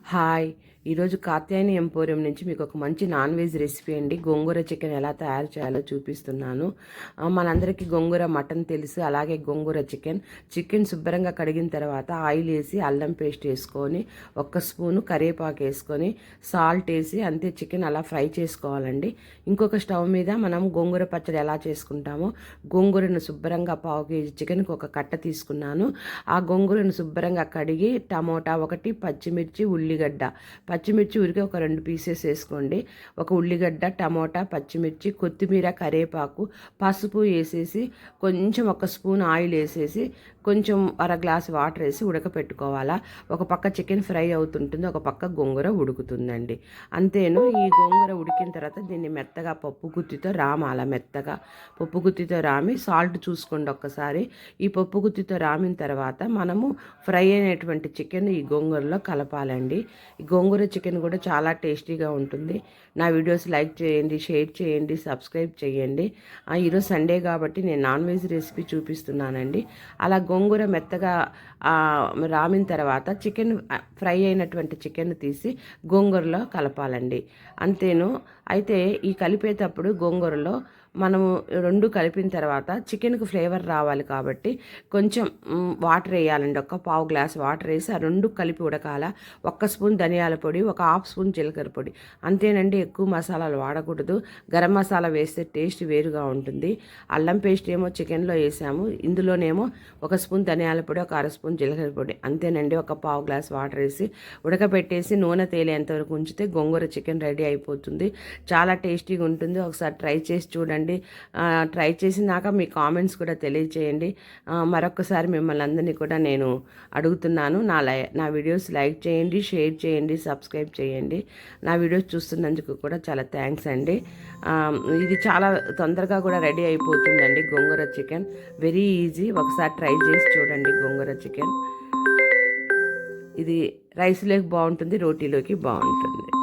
Hi. ఈరోజు Katyayani emporium నుంచి మీకు ఒక మంచి నాన్ వెజ్ రెసిపీ అండి. గోంగూర చికెన్ ఎలా తయారు చేయాలో చూపిస్తున్నాను. మనందరికీ గోంగూర మటన్ తెలుసు. అలాగే గోంగూర చికెన్. చికెన్ శుభ్రంగా కడిగిన తర్వాత ఆయిల్ వేసి అల్లం పేస్ట్ వేసుకొని ఒక్క స్పూను కరివేపాకు వేసుకొని సాల్ట్ వేసి అంతే చికెన్ అలా ఫ్రై చేసుకోవాలండి. ఇంకొక స్టవ్ మీద మనం గోంగూర పచ్చడి ఎలా చేసుకుంటామో గోంగూరను శుభ్రంగా పావు కేజీ చికెన్కి ఒక కట్ట తీసుకున్నాను. ఆ గోంగూరను శుభ్రంగా కడిగి టమోటా ఒకటి పచ్చిమిర్చి ఉల్లి ఉల్లిగడ్డ. పచ్చిమిర్చి ఉరికి ఒక రెండు పీసెస్ వేసుకోండి. ఒక ఉల్లిగడ్డ టమోటా పచ్చిమిర్చి కొత్తిమీర కరివేపాకు పసుపు వేసేసి కొంచెం ఒక స్పూన్ ఆయిల్ వేసేసి కొంచెం అర గ్లాస్ వాటర్ వేసి ఉడకపెట్టుకోవాలా. ఒక పక్క చికెన్ ఫ్రై అవుతుంటుంది ఒక పక్క గోంగూర ఉడుకుతుందండి. అంతేను ఈ గోంగూర ఉడికిన తర్వాత దీన్ని మెత్తగా పప్పు గుత్తితో రామాల మెత్తగా. పప్పు గుత్తితో రామి సాల్ట్ చూసుకోండి ఒక్కసారి. ఈ పప్పు గుత్తితో రామిన తర్వాత మనము ఫ్రై అయినటువంటి చికెన్ ఈ గోంగూరలో కలపాలండి. ఈ గోంగూర చికెన్ కూడా చాలా టేస్టీగా ఉంటుంది. నా వీడియోస్ లైక్ చేయండి షేర్ చేయండి సబ్స్క్రైబ్ చేయండి. ఆ, ఈరోజు సండే కాబట్టి నేను నాన్ వెజ్ రెసిపీ చూపిస్తున్నానండి. అలా గోంగూర మెత్తగా రామిన తర్వాత చికెన్ ఫ్రై అయినటువంటి చికెన్ తీసి గోంగూరలో కలపాలండి. అంతేను. అయితే ఈ కలిపేటప్పుడు గోంగూరలో మనము రెండు కలిపిన తర్వాత చికెన్కి ఫ్లేవర్ రావాలి కాబట్టి కొంచెం వాటర్ వేయాలండి. ఒక పావు గ్లాస్ వాటర్ వేసి ఆ రెండు కలిపి ఉడకాల. ఒక్క స్పూన్ ధనియాల పొడి ఒక హాఫ్ స్పూన్ జీలకర్ర పొడి. అంతేనండి ఎక్కువ మసాలాలు వాడకూడదు. గరం మసాలా వేస్తే టేస్ట్ వేరుగా ఉంటుంది. అల్లం పేస్ట్ ఏమో చికెన్లో వేసాము. ఇందులోనేమో ఒక స్పూన్ ధనియాల పొడి ఒక అర స్పూన్ జీలకర్ర పొడి. అంతేనండి ఒక పావు గ్లాస్ వాటర్ వేసి ఉడకబెట్టేసి నూనె తేలేంతవరకు ఉంచితే గోంగూర చికెన్ రెడీ అయిపోతుంది. చాలా టేస్టీగా ఉంటుంది. ఒకసారి ట్రై చేసి చూడండి. ఆ, ట్రై చేసినాక మీ కామెంట్స్ కూడా తెలియచేయండి. మరొకసారి మిమ్మల్ని అందరినీ కూడా నేను అడుగుతున్నాను. నా లై నా వీడియోస్ లైక్ చేయండి షేర్ చేయండి సబ్స్క్రైబ్ చేయండి. నా వీడియోస్ చూస్తున్నందుకు కూడా చాలా థ్యాంక్స్ అండి. ఇది చాలా తొందరగా కూడా రెడీ అయిపోతుందండి గోంగూర చికెన్. Very easy. ఒకసారి ట్రై చేసి చూడండి గోంగూర చికెన్. ఇది రైస్లోకి బాగుంటుంది రోటీలోకి బాగుంటుంది.